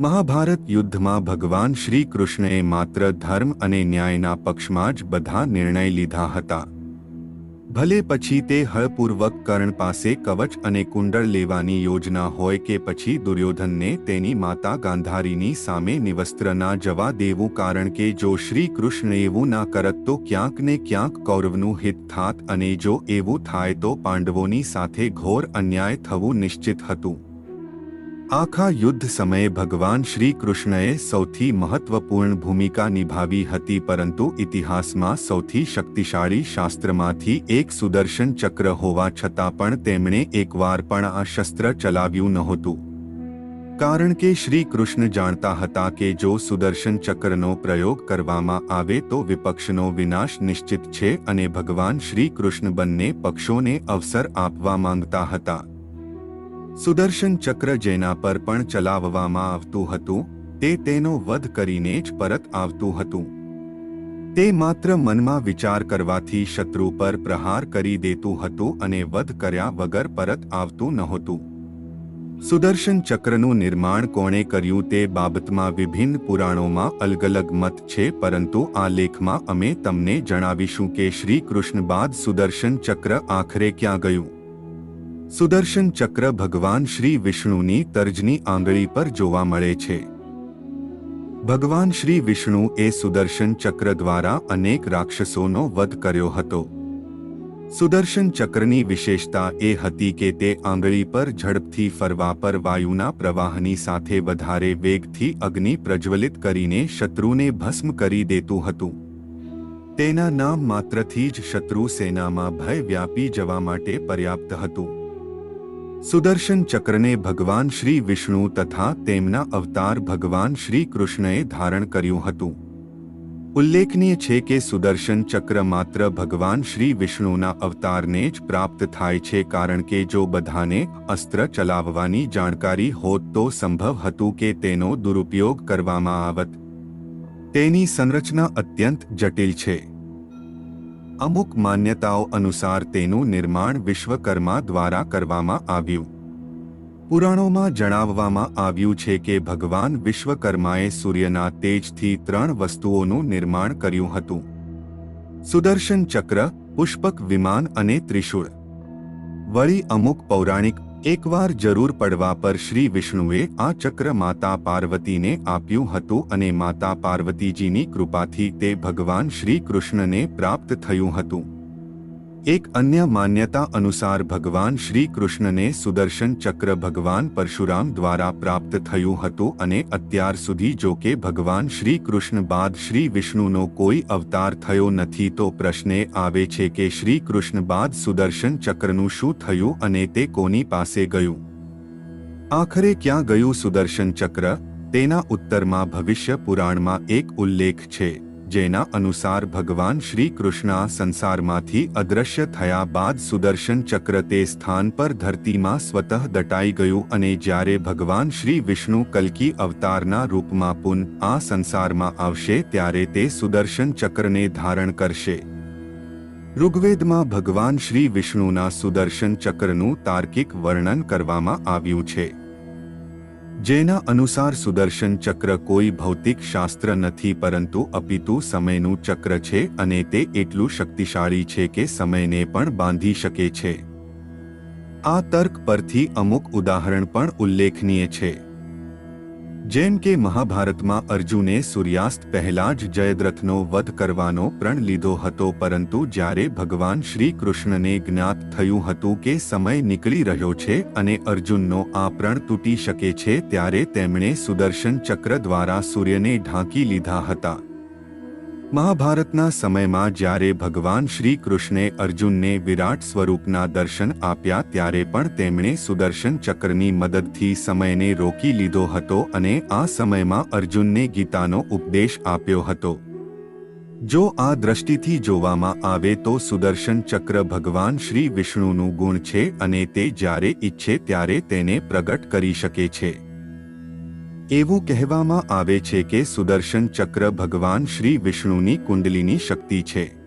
મહાભારત યુદ્ધમાં ભગવાન શ્રી કૃષ્ણએ માત્ર ધર્મ અને ન્યાયના પક્ષમાં જ બધા નિર્ણય લીધા હતા. ભલે પછી તે હળપૂર્વક કર્ણ પાસે કવચ અને કુંડળ લેવાની યોજના હોય કે પછી દુર્યોધનને તેની માતા ગાંધારીની સામે નિવસ્ત્ર ના જવા દેવું કારણ કે જો શ્રી કૃષ્ણ એવું ના કરત તો ક્યાંક ને ક્યાંક કૌરવનું હિત થાત અને જો એવું થાય તો પાંડવોની સાથે ઘોર અન્યાય થવું નિશ્ચિત હતું. આખા યુદ્ધ સમયે ભગવાન શ્રી કૃષ્ણએ સૌથી મહત્વપૂર્ણ ભૂમિકા નિભાવી હતી પરંતુ ઇતિહાસમાં સૌથી શક્તિશાળી શાસ્ત્રમાંથી એક સુદર્શન ચક્ર હોવા છતાં પણ તેમણે એકવાર પણ આ શસ્ત્ર ચલાવ્યું નહોતું. કારણ કે શ્રી કૃષ્ણ જાણતા હતા કે જો સુદર્શન ચક્રનો પ્રયોગ કરવામાં આવે તો વિપક્ષનો વિનાશ નિશ્ચિત છે અને ભગવાન શ્રી કૃષ્ણ બંને પક્ષોને અવસર આપવા માંગતા હતા. સુદર્શન ચક્ર જેના પર પણ ચલાવવામાં આવતું હતું, તે તેનો વધ કરીને જ પરત આવતું હતું. તે માત્ર મનમાં વિચાર કરવાથી શત્રુ પર પ્રહાર કરી દેતું હતું અને વધ કર્યા વગર પરત આવતું નહોતું. સુદર્શન ચક્રનું નિર્માણ કોણે કર્યું તે બાબતમાં વિભિન્ન પુરાણોમાં અલગ અલગ મત છે, પરંતુ આ લેખમાં અમે તમને જણાવીશું કે શ્રી કૃષ્ણ બાદ સુદર્શન ચક્ર આખરે ક્યાં ગયું? સુદર્શન ચક્ર ભગવાન શ્રી વિષ્ણુની તર્જની આંગળી પર જોવા મળે છે. ભગવાન શ્રી વિષ્ણુ એ સુદર્શન ચક્ર દ્વારા અનેક રાક્ષસોનો વધ કર્યો હતો. સુદર્શન ચક્રની વિશેષતા એ હતી કે તે આંગળી પર ઝડપથી ફરવા પર વાયુના પ્રવાહની સાથે વધારે વેગથી અગ્નિ પ્રજ્વલિત કરીને શત્રુને ભસ્મ કરી દેતું હતું. તેના નામ માત્રથી જ શત્રુ સેનામાં ભય વ્યાપી જવા માટે પર્યાપ્ત હતું. સુદર્શન ચક્રને ભગવાન શ્રી વિષ્ણુ તથા તેમના અવતાર ભગવાન શ્રી કૃષ્ણએ ધારણ કર્યું હતું. ઉલ્લેખનીય છે કે સુદર્શન ચક્ર માત્ર ભગવાન શ્રી વિષ્ણુના અવતારને જ પ્રાપ્ત થાય છે કારણ કે જો બધાને અસ્ત્ર ચલાવવાની જાણકારી હોત તો સંભવ હતું કે તેનો દુરુપયોગ કરવામાં આવત. તેની સંરચના અત્યંત જટિલ છે. અમુક માન્યતાઓ અનુસાર તેનું નિર્માણ વિશ્વકર્મા દ્વારા કરવામાં આવ્યું. પુરાણોમાં જણાવવામાં આવ્યું છે કે ભગવાન વિશ્વકર્માએ સૂર્યના તેજથી ત્રણ વસ્તુઓનું નિર્માણ કર્યું હતું. સુદર્શન ચક્ર, પુષ્પક વિમાન અને ત્રિશૂળ. વળી અમુક પૌરાણિક એકવાર જરૂર પડવા પર શ્રી વિષ્ણુએ આ ચક્ર માતા પાર્વતીને આપ્યું હતું અને માતા પાર્વતીજીની કૃપાથી તે ભગવાન શ્રી કૃષ્ણને પ્રાપ્ત થયું હતું. એક અન્ય માન્યતા અનુસાર ભગવાન શ્રી કૃષ્ણને સુદર્શન ચક્ર ભગવાન પરશુરામ દ્વારા પ્રાપ્ત થયું હતું અને અત્યાર સુધી જો કે ભગવાન શ્રી કૃષ્ણ બાદ શ્રી વિષ્ણુનો કોઈ અવતાર થયો નથી તો પ્રશ્ને આવે છે કે શ્રી કૃષ્ણ બાદ સુદર્શન ચક્રનું શું થયું અને તે કોની પાસે ગયું? આખરે ક્યાં ગયું સુદર્શન ચક્ર? તેના ઉત્તરમાં ભવિષ્ય પુરાણમાં એક ઉલ્લેખ છે. જેના અનુસાર ભગવાન શ્રી કૃષ્ણ સંસારમાંથી અદ્રશ્ય થયા બાદ સુદર્શન ચક્ર તે સ્થાન પર ધરતીમાં સ્વતઃ દટાઈ ગયું અને જ્યારે ભગવાન શ્રી વિષ્ણુ કલ્કી અવતારના રૂપમાં પુન આ સંસારમાં આવશે ત્યારે તે સુદર્શન ચક્રને ધારણ કરશે. ઋગ્વેદમાં ભગવાન શ્રી વિષ્ણુના સુદર્શન ચક્રનું તાર્કિક વર્ણન કરવામાં આવ્યું છે. જેના અનુસાર સુદર્શન ચક્ર કોઈ ભૌતિક શાસ્ત્ર નથી, પરંતુ અપિતુ સમયનું ચક્ર છે અને તે એટલું શક્તિશાળી છે કે સમયને પણ બાંધી શકે છે. આ તર્ક પરથી અમુક ઉદાહરણ પણ ઉલ્લેખનીય છે. જેમ કે મહાભારતમાં અર્જુને સૂર્યાસ્ત પહેલા જ જયદ્રથનો વધ કરવાનો પ્રણ લીધો હતો પરંતુ જ્યારે ભગવાન શ્રી કૃષ્ણને જ્ઞાત થયું હતું કે સમય નીકળી રહ્યો છે અને અર્જુનનો આ પ્રણ તૂટી શકે છે ત્યારે તેમણે સુદર્શન ચક્ર દ્વારા સૂર્યને ઢાંકી લીધા હતા. મહાભારતના સમયમાં જ્યારે ભગવાન શ્રી કૃષ્ણે અર્જુનને વિરાટ સ્વરૂપના દર્શન આપ્યા ત્યારે પણ તેમણે સુદર્શન ચક્રની મદદથી સમયને રોકી લીધો હતો અને આ સમયમાં અર્જુનને ગીતાનો ઉપદેશ આપ્યો હતો. જો આ દ્રષ્ટિથી જોવામાં આવે તો સુદર્શન ચક્ર ભગવાન શ્રી વિષ્ણુનું ગુણ છે અને તે જ્યારે ઈચ્છે ત્યારે તેને પ્રગટ કરી શકે છે. એવું કહેવામાં આવે છે કે સુદર્શન ચક્ર ભગવાન શ્રી વિષ્ણુની કુંડલીની શક્તિ છે.